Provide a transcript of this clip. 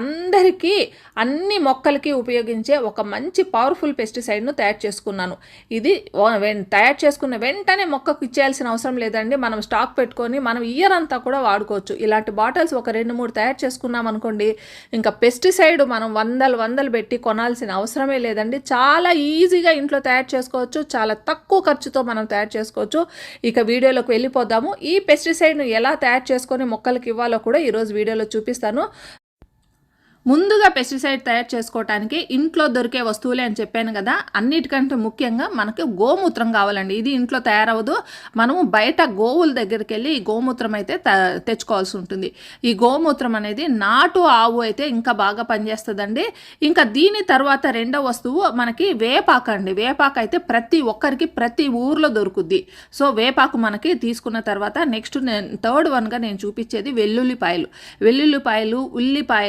అందరికీ అన్ని మొక్కలకి ఉపయోగించే ఒక మంచి పవర్ఫుల్ పెస్టిసైడ్ను తయారు చేసుకున్నాను. ఇది తయారు చేసుకున్న వెంటనే మొక్కకు ఇచ్చేయాల్సిన అవసరం లేదండి. మనం స్టాక్ పెట్టుకొని మనం ఇయర్ అంతా కూడా వాడుకోవచ్చు. ఇలాంటి బాటిల్స్ ఒక రెండు మూడు తయారు చేసుకున్నాం అనుకోండి ఇంకా పెస్టిసైడ్ మనం వందలు వందలు పెట్టి కొనాల్సిన అవసరమే లేదండి. చాలా ఈజీగా ఇంట్లో తయారు చేసుకోవచ్చు. చాలా తక్కువ ఖర్చుతో మనం తయారు చేసుకోవచ్చు. ఇక వీడియోలోకి వెళ్ళిపోదాము. ఈ పెస్టిసైడ్ను ఎలా తయారు చేసుకొని మొక్కలకి ఇవ్వాలో కూడా ఈరోజు వీడియోలో చూపిస్తాను. ముందుగా పెస్టిసైడ్ తయారు చేసుకోవటానికి ఇంట్లో దొరికే వస్తువులే అని చెప్పాను కదా అన్నిటికంటే ముఖ్యంగా మనకి గోమూత్రం కావాలండి. ఇది ఇంట్లో తయారవదు మనము బయట గోవుల దగ్గరికి వెళ్ళి ఈ గోమూత్రం అయితే త- తెచ్చుకోవాల్సి ఉంటుంది. ఈ గోమూత్రం అనేది నాటు ఆవు అయితే ఇంకా బాగా పనిచేస్తుందండి. ఇంకా దీని తర్వాత రెండో వస్తువు మనకి వేపాకు అండి. వేపాకు అయితే ప్రతి ఒక్కరికి ప్రతి ఊర్లో దొరుకుద్ది. సో వేపాకు మనకి తీసుకున్న తర్వాత నెక్స్ట్ థర్డ్ వన్గా నేను చూపించేది వెల్లుల్లిపాయలు. వెల్లుల్లిపాయలు ఉల్లిపాయలు